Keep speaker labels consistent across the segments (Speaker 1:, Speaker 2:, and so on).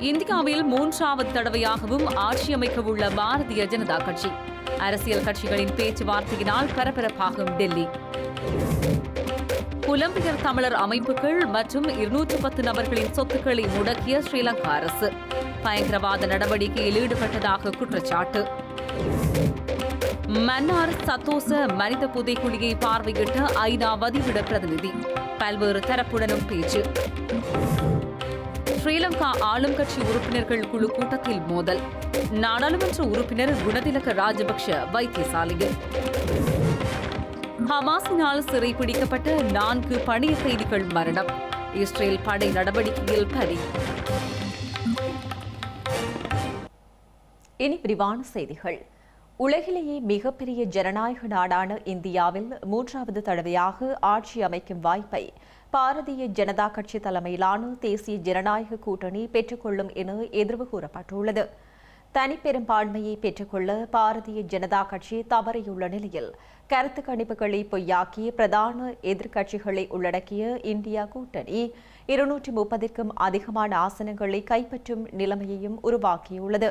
Speaker 1: இந்தியாவில் மூன்றாவது தடவையாகவும் ஆட்சி அமைக்க உள்ள பாரதிய ஜனதா கட்சி. அரசியல் கட்சிகளின் பேச்சுவார்த்தையினால் பரபரப்பாகும் டெல்லி. புலம்பெயர் தமிழர் அமைப்புகள் மற்றும் இருநூற்று பத்து நபர்களின் சொத்துக்களை முடக்கிய ஸ்ரீலங்கா அரசு. பயங்கரவாத நடவடிக்கையில் ஈடுபட்டதாக குற்றச்சாட்டு. மன்னார் சத்தோச மனித புதைக்குழியை பார்வையிட்ட ஐநா வதிவிட பிரதிநிதி. பல்வேறு தரப்புடனும் பேச்சு. ஸ்ரீலங்கா ஆளும் கட்சி உறுப்பினர்கள் குழு கூட்டத்தில் மோதல். நாடாளுமன்ற உறுப்பினர் குணதிலக ராஜபக்ஷ வைத்தியசாலையில். ஹமாஸினால் சிறைப்பிடிக்கப்பட்ட நான்கு பணிய கைதிகள் மரணம். இஸ்ரேல் படை நடவடிக்கையில் பலி.
Speaker 2: இனி விரிவான செய்திகள். உலகிலேயே மிகப்பெரிய ஜனநாயக நாடான இந்தியாவில் மூன்றாவது தடவையாக ஆட்சி அமைக்கும் வாய்ப்பை பாரதிய ஜனதா கட்சி தலைமையிலான தேசிய ஜனநாயக கூட்டணி பெற்றுக்கொள்ளும் என எதிர்வு கூறப்பட்டுள்ளது. தனிப்பெரும்பான்மையை பெற்றுக்கொள்ள பாரதிய ஜனதா கட்சி தவறியுள்ள நிலையில் கருத்து கணிப்புகளை பொய்யாக்கி பிரதான எதிர்க்கட்சிகளை உள்ளடக்கிய இந்தியா கூட்டணி இருநூற்றி முப்பதிற்கும் அதிகமான ஆசனங்களை கைப்பற்றும் நிலைமையையும் உருவாக்கியுள்ளது.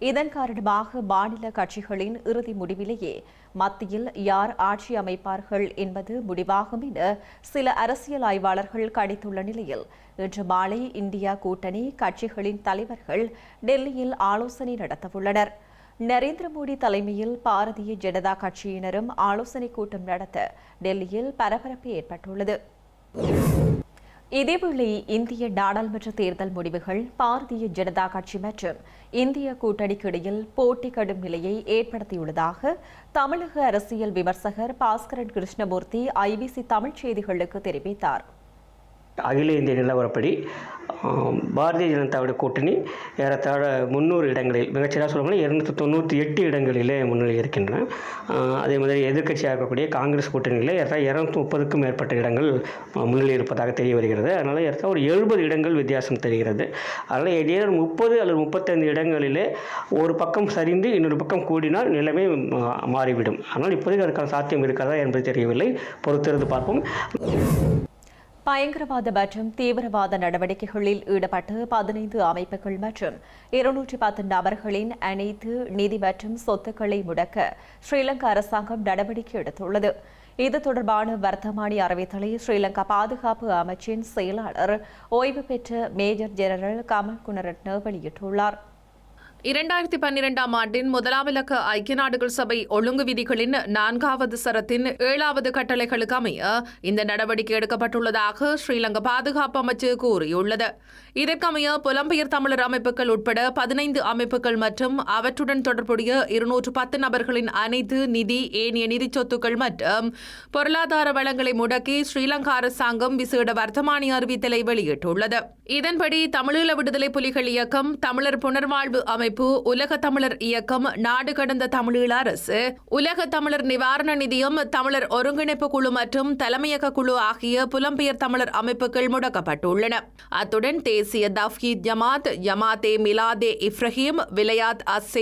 Speaker 2: இதன் காரணமாக மாநில கட்சிகளின் இறுதி முடிவிலேயே மத்தியில் யார் ஆட்சி அமைப்பார்கள் என்பது முடிவாகும் என சில அரசியல் ஆய்வாளர்கள் கணித்துள்ள நிலையில் இன்று மாலை இந்தியா கூட்டணி கட்சிகளின் தலைவர்கள் டெல்லியில் ஆலோசனை நடத்தவுள்ளனர். நரேந்திர மோடி தலைமையில் பாரதிய ஜனதா கட்சியினரும் ஆலோசனை கூட்டம் நடத்த டெல்லியில் பரபரப்பு ஏற்பட்டுள்ளது. இதேவேளை இந்திய நாடாளுமன்ற தேர்தல் முடிவுகள் பாரதிய ஜனதா கட்சி மற்றும் இந்திய கூட்டணிக்கு இடையில் போட்டி கடும் நிலையை ஏற்படுத்தியுள்ளதாக தமிழக அரசியல் விமர்சகர் பாஸ்கரன் கிருஷ்ணமூர்த்தி ஐபிசி தமிழ் செய்திகளுக்கு தெரிவித்தார்.
Speaker 3: அகில இந்திய நிலவரப்படி பாரதிய ஜனதாவுடைய கூட்டணி ஏறத்தாழ முந்நூறு இடங்களில் மிகச்சிறா சொல்லப்போனால் இருநூற்றி தொண்ணூற்றி எட்டு இடங்களிலே முன்னிலை இருக்கின்றன. அதே மாதிரி எதிர்க்கட்சியாக இருக்கக்கூடிய காங்கிரஸ் கூட்டணியில் ஏறத்தாழ இரநூத்தி முப்பதுக்கும் மேற்பட்ட இடங்கள் முன்னிலை இருப்பதாக தெரிய வருகிறது. அதனால் ஏறத்தாழ ஒரு எழுபது இடங்கள் வித்தியாசம் தெரிகிறது. அதனால் இடையே முப்பது அல்லது முப்பத்தைந்து இடங்களிலே ஒரு பக்கம் சரிந்து இன்னொரு பக்கம் கூடினால் நிலைமை மா- மாறிவிடும். ஆனால் இப்போதைக்கு அதற்கான சாத்தியம் இருக்கிறதா என்பது தெரியவில்லை. பொறுத்திருந்து பார்ப்போம்.
Speaker 2: பயங்கரவாத மற்றும் தீவிரவாத நடவடிக்கைகளில் ஈடுபட்டு பதினைந்து அமைப்புகள் மற்றும் இருநூற்றி பத்து நபர்களின் அனைத்து நிதி மற்றும் சொத்துக்களை முடக்க ஸ்ரீலங்கா அரசாங்கம் நடவடிக்கை எடுத்துள்ளது. இது தொடர்பான வர்த்தமானி அறிவித்தலை ஸ்ரீலங்கா பாதுகாப்பு அமைச்சின் செயலாளர் ஓய்வு பெற்ற மேஜர் ஜெனரல் கமல் குணரட்ன வெளியிட்டுள்ளார்.
Speaker 4: இரண்டாயிரத்தி பன்னிரெண்டாம் ஆண்டின் முதலாவிலக்க ஐக்கிய நாடுகள் சபை ஒழுங்கு விதிகளின் நான்காவது சரத்தின் ஏழாவது கட்டளைகளுக்கு அமைய இந்த நடவடிக்கை எடுக்கப்பட்டுள்ளதாக ஸ்ரீலங்கா பாதுகாப்பு அமைச்சு கூறியுள்ளது. இதற்கமைய புலம்பெயர் தமிழர் அமைப்புகள் உட்பட பதினைந்து அமைப்புகள் மற்றும் அவற்றுடன் தொடர்புடைய இருநூற்று பத்து நபர்களின் அனைத்து நிதி ஏனைய நிதி சொத்துக்கள் மற்றும் பொருளாதார வளங்களை முடக்கி ஸ்ரீலங்கா அரசாங்கம் விசேட வர்த்தமானி அறிவித்தலை வெளியிட்டுள்ளது. இதன்படி தமிழீழ விடுதலை புலிகள் இயக்கம் தமிழர் புனர்வாழ்வு அமைப்பு உலக தமிழர் இயக்கம் நாடு கடந்த தமிழீழ அரசு உலக தமிழர் நிவாரண நிதியம் தமிழர் ஒருங்கிணைப்பு குழு மற்றும் தலைமையக குழு ஆகிய புலம்பெயர் தமிழர் அமைப்புகள் முடக்கப்பட்டுள்ளன. அத்துடன் தேசிய தவ்ஹீத் ஜமாத் ஜமாத்தே மிலாதே இப்ரஹீம் விலையாத் அஸ்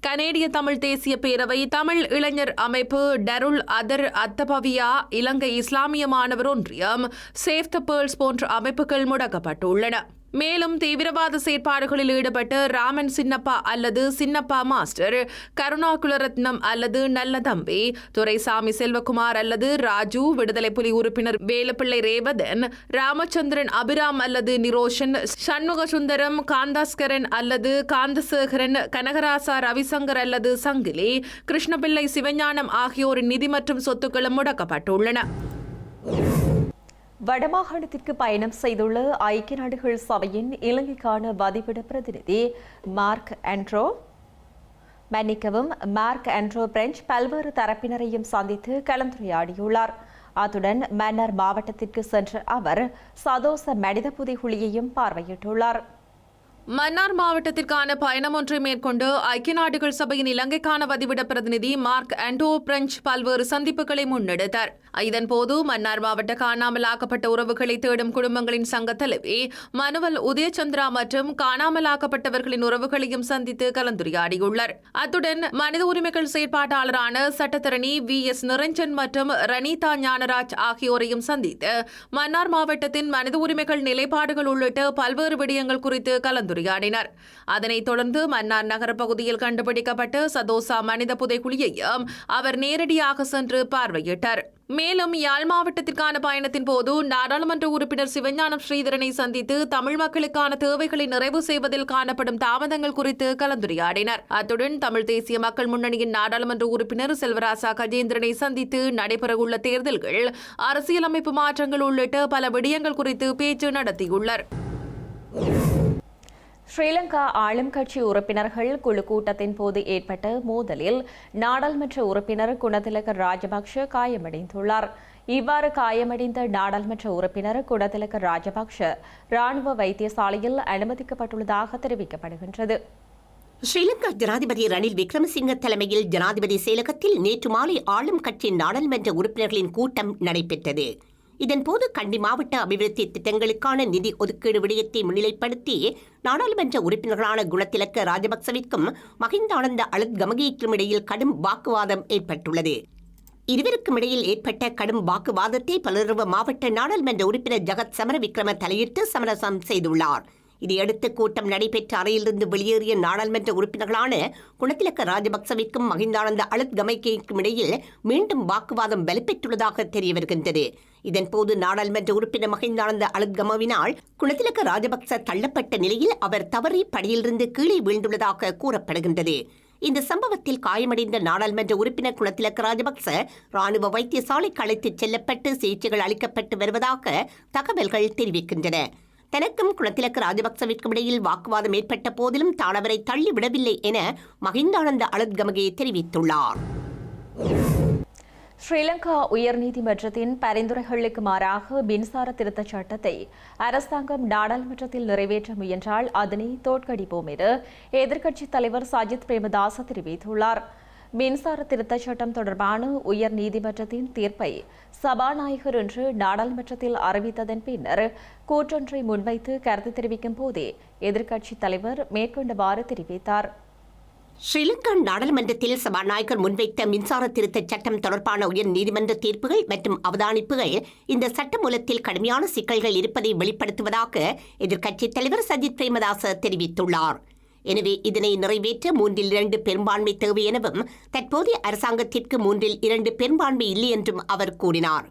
Speaker 4: கனேடிய தமிழ் தேசிய பேரவை தமிழ் இளைஞர் அமைப்பு டருல் அதர் அத்தபவியா இலங்கை இஸ்லாமிய மாணவர் ஒன்றியம் சேஃப் த பேர்ல்ஸ் போன்ற அமைப்புகள் முடக்கப்பட்டுள்ளன. மேலும் தீவிரவாத செயற்பாடுகளில் ஈடுபட்ட ராமன் சின்னப்பா அல்லது சின்னப்பா மாஸ்டர் கருணா குலரத்னம் அல்லது நல்ல தம்பி துரைசாமி செல்வகுமார் அல்லது ராஜு விடுதலை புலி உறுப்பினர் வேலுப்பிள்ளை ரேவதன் ராமச்சந்திரன் அபிராம் அல்லது நிரோஷன் சண்முக சுந்தரம் காந்தாஸ்கரன் அல்லது காந்தசேகரன் கனகராசா ரவிசங்கர் அல்லது சங்கிலி கிருஷ்ணபிள்ளை சிவஞானம் ஆகியோரின் நிதி மற்றும் சொத்துக்களும் முடக்கப்பட்டுள்ளன.
Speaker 2: வடமாகாணத்திற்கு பயணம் செய்துள்ள ஐக்கிய நாடுகள் சபையின் இலங்கைக்கான வதிவிட பிரதிநிதி மார்க் ஆண்ட்ரோ. மன்னிக்கவும் மார்க் ஆண்ட்ரோ பிரெஞ்ச் பல்வேறு தரப்பினரையும் சந்தித்து கலந்துரையாடியுள்ளார். அத்துடன் மன்னர் மாவட்டத்திற்கு சென்ற அவர் சதோச மனித புதைகுழியையும் பார்வையிட்டுள்ளார்.
Speaker 4: மன்னார் மாவட்டத்திற்கான பயணம் ஒன்றை மேற்கொண்டு ஐக்கிய நாடுகள் சபையின் இலங்கைக்கான வதிவிட பிரதிநிதி மார்க் ஆண்டோ பிரெஞ்ச் பல்வேறு சந்திப்புகளை முன்னெடுத்தார். இதன்போது மன்னார் மாவட்ட காணாமலாக்கப்பட்ட உறவுகளை தேடும் குடும்பங்களின் சங்க தலைவி மனுவல் உதயச்சந்திரா மற்றும் காணாமலாக்கப்பட்டவர்களின் உறவுகளையும் சந்தித்து கலந்துரையாடியுள்ளார். அத்துடன் மனித உரிமைகள் செயற்பாட்டாளரான சட்டத்தரணி வி எஸ் நிரஞ்சன் மற்றும் ரனிதா ஞானராஜ் ஆகியோரையும் சந்தித்து மன்னார் மாவட்டத்தின் மனித உரிமைகள் நிலைப்பாடுகள் உள்ளிட்ட பல்வேறு விடயங்கள் குறித்து கலந்துரையாடினர். அதனைத் தொடர்ந்து மன்னார் நகர பகுதியில் கண்டுபிடிக்கப்பட்ட சதோசா மனித புதைக்குழியையும் அவர் நேரடியாக சென்று பார்வையிட்டார். மேலும் யாழ் மாவட்டத்திற்கான பயணத்தின் போது நாடாளுமன்ற உறுப்பினர் சிவஞானம் ஸ்ரீதரனை சந்தித்து தமிழ் மக்களுக்கான தேவைகளை நிறைவு செய்வதில் காணப்படும் தாமதங்கள் குறித்து கலந்துரையாடினர். அத்துடன் தமிழ் தேசிய மக்கள் முன்னணியின் நாடாளுமன்ற உறுப்பினர் செல்வராசா கஜேந்திரனை சந்தித்து நடைபெறவுள்ள தேர்தல்கள் அரசியலமைப்பு மாற்றங்கள் உள்ளிட்ட பல விடயங்கள் குறித்து பேச்சு நடத்தியுள்ளார்
Speaker 2: ஸ்ரீலங்கா ஆளும் கட்சி உறுப்பினர்கள் குழு கூட்டத்தின் போது ஏற்பட்ட மோதலில் நாடாளுமன்ற உறுப்பினர் குணதிலக ராஜபக்ஷ காயமடைந்துள்ளார். இவ்வாறு காயமடைந்த நாடாளுமன்ற உறுப்பினர் குணதிலக ராஜபக்ஷ ராணுவ வைத்தியசாலையில் அனுமதிக்கப்பட்டுள்ளதாக தெரிவிக்கப்படுகின்றது.
Speaker 5: ஸ்ரீலங்கா ஜனாதிபதி ரணில் விக்ரமசிங்க தலைமையில் ஜனாதிபதி செயலகத்தில் நேற்று மாலை ஆளும் கட்சி நாடாளுமன்ற உறுப்பினர்களின் கூட்டம் நடைபெற்றது. இதன்போது கண்டி மாவட்ட அபிவிருத்தி திட்டங்களுக்கான நிதி ஒதுக்கீடு விடயத்தை முன்னிலைப்படுத்தி நாடாளுமன்ற உறுப்பினர்களான குணத்திலக்க ராஜபக்சவிற்கும் மகிந்தானந்த அலத் கமகிக்கும் இடையில் கடும் வாக்குவாதம் ஏற்பட்டுள்ளது. இருவருக்கும் இடையில் ஏற்பட்ட கடும் வாக்குவாதத்தை பலருவ மாவட்ட நாடாளுமன்ற உறுப்பினர் ஜகத் சமரவிக்ரம தலையிட்டு சமரசம் செய்துள்ளார். இதையடுத்து கூட்டம் நடைபெற்ற அறையிலிருந்து வெளியேறிய நாடாளுமன்ற உறுப்பினர்களான குணத்திலக்க ராஜபக்சவிற்கும் மகிந்தானந்த அலத் கமைக்கேக்கும் இடையில் மீண்டும் வாக்குவாதம் வலுப்பெற்றுள்ளதாக தெரிய வருகின்றது. இதன்போது நாடாளுமன்ற உறுப்பினர் மகிந்தானந்த அழுத்கமவினால் குணத்திலக்க ராஜபக்ச தள்ளப்பட்ட நிலையில் அவர் தவறி படியிலிருந்து கீழே வீழ்ந்துள்ளதாக கூறப்படுகின்றது. இந்த சம்பவத்தில் காயமடைந்த நாடாளுமன்ற உறுப்பினர் குணத்திலக்க ராஜபக்ச ராணுவ வைத்தியசாலைக்கு அழைத்துச் செல்லப்பட்டு சிகிச்சைகள் அளிக்கப்பட்டு வருவதாக தகவல்கள் தெரிவிக்கின்றன. தனக்கும் குணத்திலக்க ராஜபக்சவிற்கும் இடையில் வாக்குவாதம் ஏற்பட்ட போதிலும் தான் அவரை தள்ளிவிடவில்லை என மகிந்தானந்த அலத்கமகே தெரிவித்துள்ளார்.
Speaker 2: ஸ்ரீலங்கா உயர்நீதிமன்றத்தின் பரிந்துரைகளுக்கு மாறாக மின்சார திருத்தச் சட்டத்தை அரசாங்கம் நாடாளுமன்றத்தில் நிறைவேற்ற முயன்றால் அதனை தோற்கடிப்போம் என எதிர்க்கட்சித் தலைவர் சஜித் பிரேமதாச தெரிவித்துள்ளார். மின்சார திருத்தச் சட்டம் தொடர்பான உயர் நீதிமன்றத்தின் தீர்ப்பை சபாநாயகர் இன்று நாடாளுமன்றத்தில் அறிவித்ததன் பின்னர் கூற்றொன்றை முன்வைத்து கருத்து தெரிவிக்கும் போதே எதிர்க்கட்சித் தலைவர் மேற்கொண்டவாறு தெரிவித்தார்.
Speaker 5: ஸ்ரீலங்கா நாடாளுமன்றத்தில் சபாநாயகர் முன்வைத்த மின்சார திருத்தச் சட்டம் தொடர்பான உயர் நீதிமன்ற தீர்ப்புகள் மற்றும் அவதானிப்புகள் இந்த சட்டமூலத்தில் கடுமையான சிக்கல்கள் இருப்பதை வெளிப்படுத்துவதாக எதிர்க்கட்சித் தலைவர் சஜித் பிரேமதாச தெரிவித்துள்ளார். எனவே இதனை நிறைவேற்ற மூன்றில் இரண்டு பெரும்பான்மை தேவை எனவும் தற்போதைய அரசாங்கத்திற்கு மூன்றில் இரண்டு பெரும்பான்மை இல்லை என்றும் அவர் கூறினார்.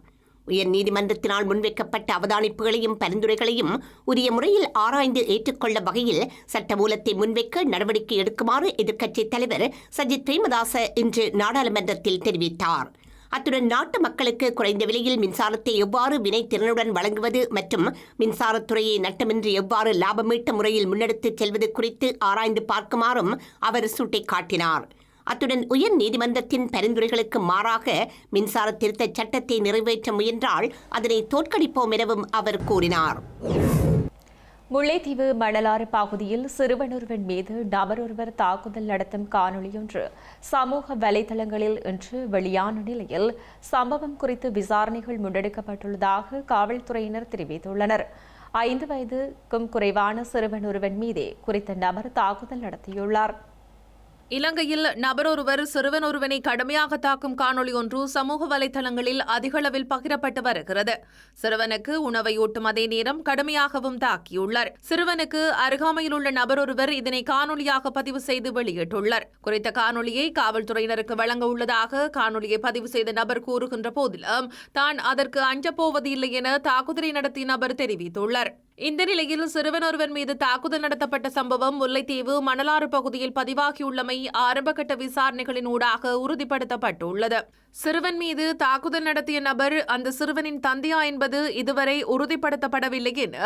Speaker 5: உயர் நீதிமன்றத்தினால் முன்வைக்கப்பட்ட அவதானிப்புகளையும் பரிந்துரைகளையும் உரிய முறையில் ஆராய்ந்து ஏற்றுக்கொள்ள வகையில் சட்டமூலத்தை முன்வைக்க நடவடிக்கை எடுக்குமாறு எதிர்க்கட்சித் தலைவர் சஜித் பிரேமதாச இன்று நாடாளுமன்றத்தில் தெரிவித்தார். அத்துடன் நாட்டு மக்களுக்கு குறைந்த விலையில் மின்சாரத்தை எவ்வாறு வினைத்திறனுடன் வழங்குவது மற்றும் மின்சாரத்துறையை நட்டமின்றி எவ்வாறு லாபமீட்ட முறையில் முன்னெடுத்துச் செல்வது குறித்து ஆராய்ந்து பார்க்குமாறும் அவர் சுட்டிக்காட்டினார். அத்துடன் உயர் நீதிமன்றத்தின் பரிந்துரைகளுக்கு மாறாக மின்சார திருத்த சட்டத்தை நிறைவேற்ற முயன்றால் அதனை தோற்கடிப்போம் எனவும் அவர் கூறினார்.
Speaker 2: முல்லைத்தீவு மணலாறு பகுதியில் சிறுவனொருவன் மீது நபரொருவர் தாக்குதல் நடத்தும் காணொளியொன்று சமூக வலைதளங்களில் இன்று வெளியான நிலையில் சம்பவம் குறித்து விசாரணைகள் முன்னெடுக்கப்பட்டுள்ளதாக காவல்துறையினர் தெரிவித்துள்ளனர். ஐந்து வயதுக்கும் குறைவான சிறுவன் ஒருவன் மீதே குறித்த நபர் தாக்குதல் நடத்தியுள்ளார்.
Speaker 4: இலங்கையில் நபரொருவர் சிறுவன் ஒருவனை கடுமையாக தாக்கும் காணொளி ஒன்று சமூக வலைதளங்களில் அதிகளவில் பகிரப்பட்டு வருகிறது. சிறுவனுக்கு உணவை ஊட்டும் அதே நேரம் கடுமையாகவும் தாக்கியுள்ளார். சிறுவனுக்கு அருகாமையில் உள்ள நபரொருவர் இதனை காணொலியாக பதிவு செய்து வெளியிட்டுள்ளார். குறித்த காணொலியை காவல்துறையினருக்கு வழங்க உள்ளதாக காணொலியை பதிவு செய்த நபர் கூறுகின்ற போதிலும் தான் அதற்கு அஞ்சப் போவதில்லை என தாக்குதலை நடத்திய நபர் தெரிவித்துள்ளார். இந்த நிலையில் சிறுவன் ஒருவர் மீது தாக்குதல் நடத்தப்பட்ட சம்பவம் முல்லைத்தீவு மணலாறு பகுதியில் பதிவாகியுள்ளமை ஆரம்பகட்ட விசாரணைகளின் ஊடாக உறுதிப்படுத்தப்பட்டுள்ளது. சிறுவன் மீது தாக்குதல் நடத்திய நபர் அந்த சிறுவனின் தந்தையா என்பது இதுவரை உறுதிப்படுத்தப்படவில்லை என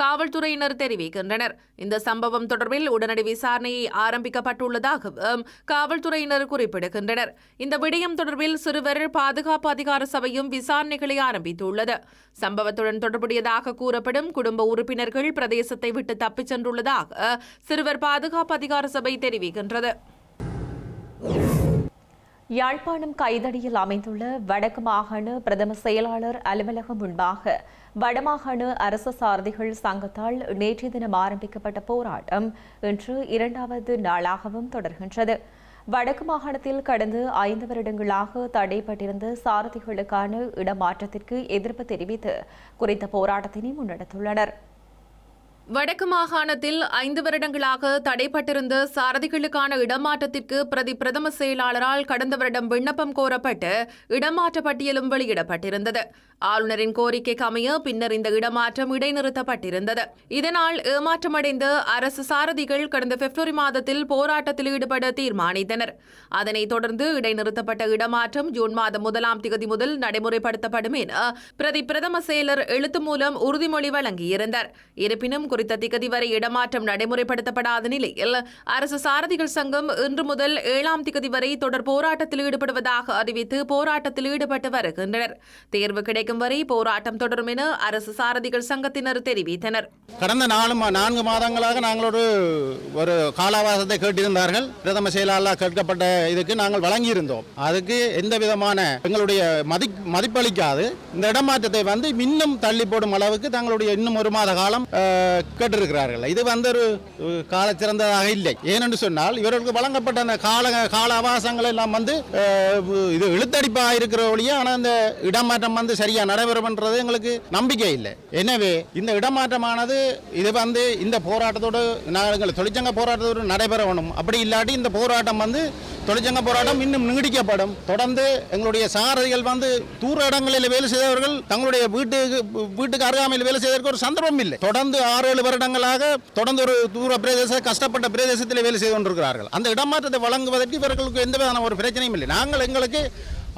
Speaker 4: காவல்துறையினர் தெரிவிக்கின்றனர். இந்த சம்பவம் தொடர்பில் உடனடி விசாரணையை ஆரம்பிக்கப்பட்டுள்ளதாகவும் காவல்துறையினர் குறிப்பிடுகின்றனர். இந்த விடயம் தொடர்பில் சிறுவர் பாதுகாப்பு அதிகார சபையும் விசாரணைகளை ஆரம்பித்துள்ளது. சம்பவத்துடன் தொடர்புடையதாக கூறப்படும் குடும்ப உறுப்பினர்கள் பிரதேசத்தை விட்டு தப்பிச் சென்றுள்ளதாக சிறுவர் பாதுகாப்பு அதிகார சபை தெரிவிக்கின்றது.
Speaker 2: யாழ்ப்பாணம் கைதடியில் அமைந்துள்ள வடக்கு மாகாண பிரதம செயலாளர் அலுவலகம் முன்பாக வடமாகாண அரசு சாரதிகள் சங்கத்தால் நேற்றைய தினம் ஆரம்பிக்கப்பட்ட போராட்டம் இன்று இரண்டாவது நாளாகவும் தொடர்கின்றது. வடக்கு மாகாணத்தில் கடந்த ஐந்து வருடங்களாக தடைப்பட்டிருந்த சாரதிகளுக்கான இடமாற்றத்திற்கு எதிர்ப்பு தெரிவித்து குறித்த போராட்டத்தினை முன்னெடுத்துள்ளனர்.
Speaker 4: வடக்கு மாகாணத்தில் ஐந்து வருடங்களாக தடைப்பட்டிருந்த சாரதிகளுக்கான இடமாற்றத்திற்கு பிரதி பிரதம செயலாளரால் கடந்த வருடம் விண்ணப்பம் கோரப்பட்டு இடமாற்ற பட்டியலும் வெளியிடப்பட்டிருந்தது. ஆளுநரின் கோரிக்கைக்கு அமைய பின்னர் இந்த இடமாற்றம் இடைநிறுத்தப்பட்டிருந்தது. இதனால் ஏமாற்றமடைந்த அரசு சாரதிகள் கடந்த பிப்ரவரி மாதத்தில் போராட்டத்தில் ஈடுபட தீர்மானித்தனர். அதனைத் தொடர்ந்து இடைநிறுத்தப்பட்ட இடமாற்றம் ஜூன் மாதம் முதலாம் திகதி முதல் நடைமுறைப்படுத்தப்படும் என பிரதி பிரதம செயலர் எழுத்து மூலம் உறுதிமொழி வழங்கியிருந்தார். இருப்பினும் குறித்த திகதி வரை இடமாற்றம் நடைமுறைப்படுத்தப்படாத நிலையில் அரசு சாரதிகள் சங்கம் இன்று முதல் ஏழாம் திகதி வரை தொடர் போராட்டத்தில் ஈடுபடுவதாக அறிவித்து போராட்டத்தில் ஈடுபட்டு வருகின்றனர். தேர்வு கிடைக்கும் வரை போராட்டம் தொடரும் என அரசு சாரதிகள் சங்கத்தினர் தெரிவித்தனர்.
Speaker 6: கடந்த நாலு நான்கு மாதங்களாக நாங்கள் ஒரு ஒரு காலாவாசத்தை கேட்டிருந்தார்கள். பிரதம செயலாளர் கேட்கப்பட்ட இதுக்கு நாங்கள் வழங்கியிருந்தோம். அதுக்கு எந்த விதமான எங்களுடைய மதி மதிப்பளிக்காது. இந்த இடமாற்றத்தை வந்து இன்னும் தள்ளி போடும் அளவுக்கு தங்களுடைய இன்னும் ஒரு மாத காலம் கேட்டிருக்கிறார்கள். இது வந்து ஒரு கால சிறந்ததாக இல்லை. ஏனென்று சொன்னால் இவர்களுக்கு வழங்கப்பட்ட அந்த கால கால அவகாசங்கள் எல்லாம் வந்து இது இழுத்தடிப்பாக இருக்கிற ஒழிய ஆனால் அந்த இடமாற்றம் வந்து சரியா நடைபெறும்ன்றது எங்களுக்கு நம்பிக்கை இல்லை. எனவே இந்த இடமாற்றமானது இது வந்து இந்த போராட்டத்தோடு நாங்கள் தொழிற்சங்க போராட்டத்தோடு நடைபெறணும் அப்படி இல்லாட்டி இந்த போராட்டம் வந்து தொழிற்சங்க போராட்டம் இன்னும் நீடிக்கப்படும். தொடர்ந்து எங்களுடைய சாரதிகள் வந்து தூர இடங்களில் வேலை செய்தவர்கள் தங்களுடைய வீட்டுக்கு வீட்டுக்கு அருகாமையில் வேலை செய்வதற்கு ஒரு சந்தர்ப்பம் இல்லை. தொடர்ந்து ஆறு ஏழு வருடங்களாக தொடர்ந்து ஒரு தூர பிரதேச கஷ்டப்பட்ட பிரதேசத்தில் வேலை செய்து கொண்டிருக்கிறார்கள். அந்த இடமாற்றத்தை வழங்குவதற்கு இவர்களுக்கு எந்த விதமான ஒரு பிரச்சனையும் இல்லை. நாங்கள் எங்களுக்கு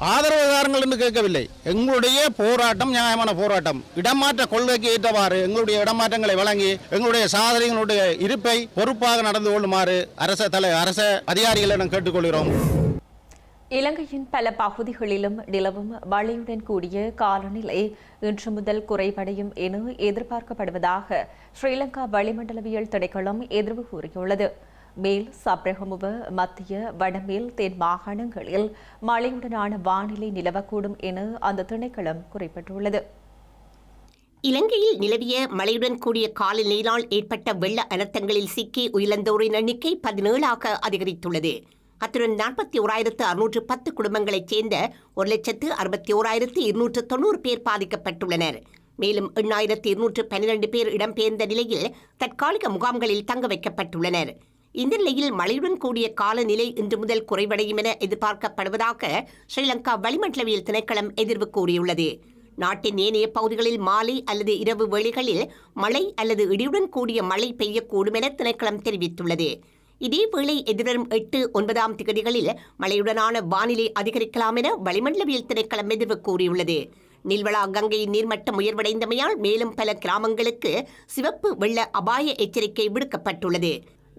Speaker 6: ஆதரவுதாரங்கள் என்று கேட்கவில்லை. எங்களுடைய போராட்டம் நியாயமான போராட்டம். இடமாற்ற கொள்கைக்கு ஏற்றவாறு எங்களுடைய இடமாற்றங்களை வழங்கி எங்களுடைய சாதனைகளுடைய இருப்பை பொறுப்பாக நடந்து கொள்ளுமாறு அரச தலை அரச அதிகாரிகளிடம் கேட்டுக்கொள்கிறோம்.
Speaker 2: இலங்கையின் பல பகுதிகளிலும் நிலவும் மழையுடன் கூடிய காலநிலை இன்று முதல் குறைவடையும் என எதிர்பார்க்கப்படுவதாக ஸ்ரீலங்கா வளிமண்டலவியல் திணைக்களம் எதிர்வு கூறியுள்ளது. மேல் சப்ரகமுவ மத்திய வடமேல் தென் மாகாணங்களில் மழையுடனான வானிலை நிலவக்கூடும் என அந்த திணைக்களம் குறிப்பிட்டுள்ளது.
Speaker 5: இலங்கையில் நிலவிய மழையுடன் கூடிய காலநிலையினால் ஏற்பட்ட வெள்ள அனர்த்தங்களில் சிக்கி உயிரிழந்தோரின் எண்ணிக்கை பதினேழாக அதிகரித்துள்ளது. அத்துடன் நாற்பத்தி ஓராயிரத்து அறுநூற்று பத்து குடும்பங்களைச் சேர்ந்த ஒரு லட்சத்து அறுபத்தி ஓராயிரத்து இருநூற்று தொண்ணூறு பேர் பாதிக்கப்பட்டுள்ளனர். மேலும் எண்ணாயிரத்து இருநூற்று பன்னிரண்டு பேர் இடம்பெயர்ந்த நிலையில் தற்காலிக முகாம்களில் தங்க வைக்கப்பட்டுள்ளனர். இந்த நிலையில் மழையுடன் கூடிய காலநிலை இன்று முதல் குறைவடையும் என எதிர்பார்க்கப்படுவதாக ஸ்ரீலங்கா வளிமண்டலவியல் திணைக்களம் எதிர்வு கூறியுள்ளது. நாட்டின் ஏனைய பகுதிகளில் மாலை அல்லது இரவு வேளைகளில் மழை அல்லது இடியுடன் கூடிய மழை பெய்யக்கூடும் என திணைக்களம் தெரிவித்துள்ளது. இதேவேளை எதிர்வரும் எட்டு ஒன்பதாம் திகதிகளில் மழையுடனான வானிலை அதிகரிக்கலாம் என வளிமண்டலவியல் திணைக்களம் எதிர்வு கூறியுள்ளது. நில்வளா கங்கையின் நீர்மட்டம் உயர்வடைந்தமையால் மேலும் பல கிராமங்களுக்கு சிவப்பு வெள்ள அபாய எச்சரிக்கை விடுக்கப்பட்டுள்ளது.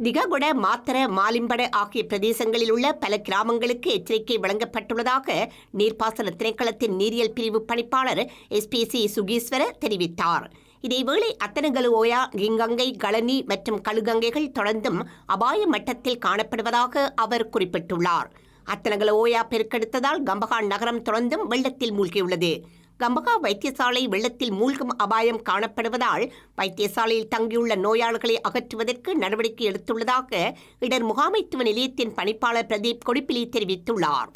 Speaker 5: திககுட மாத்தர மாலிம்பட ஆகிய பிரதேசங்களில் உள்ள பல கிராமங்களுக்கு எச்சரிக்கை வழங்கப்பட்டுள்ளதாக நீர்ப்பாசன திணைக்களத்தின் நீரியல் பிரிவு பணிப்பாளர் எஸ்பிசி சுகீஸ்வர தெரிவித்தார். இதேவேளை அத்தனகலு ஓயா கிங்கங்கை களனி மற்றும் கழுகங்கைகள் தொடர்ந்தும் அபாய மட்டத்தில் காணப்படுவதாக அவர் குறிப்பிட்டுள்ளார். அத்தனகல ஓயா பெருக்கெடுத்ததால் கம்பகான் நகரம் தொடர்ந்தும் வெள்ளத்தில் மூழ்கியுள்ளது. கம்பகா வைத்தியசாலை வெள்ளத்தில் மூழ்கும் அபாயம் காணப்படுவதால் வைத்தியசாலையில் தங்கியுள்ள நோயாளர்களை அகற்றுவதற்கு நடவடிக்கை எடுத்துள்ளதாக இடர் முகாமைத்துவ நிலையத்தின் பணிப்பாளர் பிரதீப் கொடிப்பிலி தெரிவித்துள்ளார்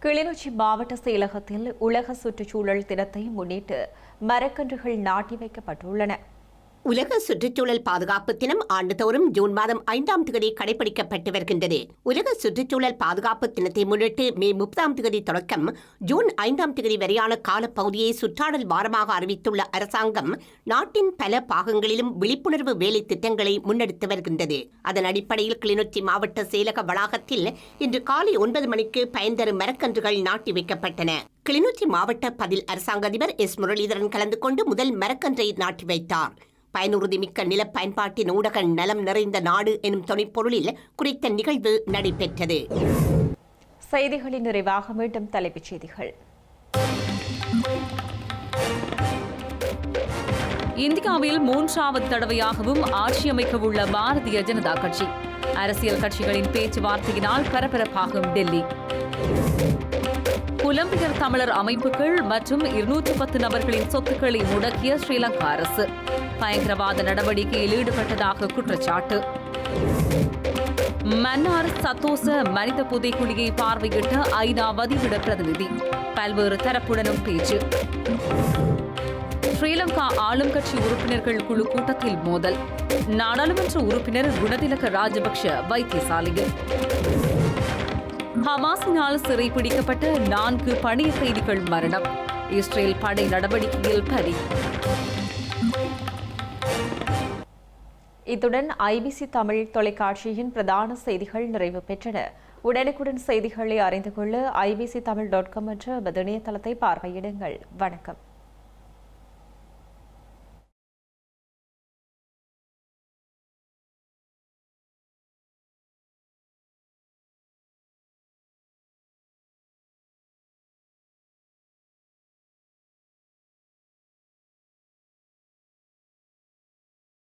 Speaker 2: கிளிநொச்சி மாவட்ட செயலகத்தில் உலக சுற்றுச்சூழல் தினத்தை முன்னிட்டு மரக்கன்றுகள் நாட்டி வைக்கப்பட்டுள்ளன
Speaker 5: உலக சுற்றுச்சூழல் பாதுகாப்பு தினம் ஆண்டுதோறும் ஜூன் மாதம் ஐந்தாம் தேதி கடைபிடிக்கப்பட்டு வருகின்றது. உலக சுற்றுச்சூழல் பாதுகாப்பு தினத்தை முன்னிட்டு மே முப்பதாம் தேதி தொடக்கம் ஜூன் ஐந்தாம் தேதி வரையான காலப்பகுதியை சுற்றாடல் வாரமாக அறிவித்துள்ள அரசாங்கம் நாட்டின் பல பாகங்களிலும் விழிப்புணர்வு வேலை திட்டங்களை முன்னெடுத்து வருகின்றது. அதன் அடிப்படையில் கிளிநொச்சி மாவட்ட செயலக வளாகத்தில் இன்று காலை ஒன்பது மணிக்கு பயன்தரும் மரக்கன்றுகள் நாட்டி வைக்கப்பட்டன. கிளிநொச்சி மாவட்ட பதில் அரசாங்க அதிபர் எஸ் முரளிதரன் கலந்து கொண்டு முதல் மரக்கன்றை நாட்டி வைத்தார். பயனுறுதிமிக்க நில பயன்பாட்டின் ஊடக நலம் நிறைந்த நாடு எனும் துணைப்பொருளில் குறித்த நிகழ்வு நடைபெற்றது.
Speaker 2: செய்திகளின் நிறைவாக மீண்டும் தலைப்புச் செய்திகள்.
Speaker 1: இந்தியாவில் மூன்றாவது தடவையாகவும் ஆட்சி அமைக்கவுள்ள பாரதிய ஜனதா கட்சி. அரசியல் கட்சிகளின் பேச்சுவார்த்தையினால் பரபரப்பாகும் டெல்லி. புலம்பெயர் தமிழர் அமைப்புகள் மற்றும் இருநூற்று பத்து நபர்களின் சொத்துக்களை முடக்கிய ஸ்ரீலங்கா அரசு. பயங்கரவாத நடவடிக்கையில் ஈடுபட்டதாக குற்றச்சாட்டு. மன்னார் சத்தோச மனித புதைக்குழியை பார்வையிட்ட ஐநா வதிவிட பிரதிநிதி. பல்வேறு தரப்புடனும் பேச்சு. ஸ்ரீலங்கா ஆளும் கட்சி உறுப்பினர்கள் குழு கூட்டத்தில் மோதல். நாடாளுமன்ற உறுப்பினர் குணதிலக ராஜபக்ஷ வைத்தியசாலையில். ஹமாஸினால் சிறைப்பிடிக்கப்பட்ட நான்கு பணிய கைதிகள் மரணம். இஸ்ரேல் படை நடவடிக்கையில் பலி.
Speaker 2: இத்துடன் ஐபிசி தமிழ் தொலைக்காட்சியின் பிரதான செய்திகள் நிறைவு பெற்றன. உடனுக்குடன் செய்திகளை அறிந்து கொள்ள ஐபிசி தமிழ் டாட் காம் என்ற இணையதளத்தை பார்வையிடுங்கள். வணக்கம்.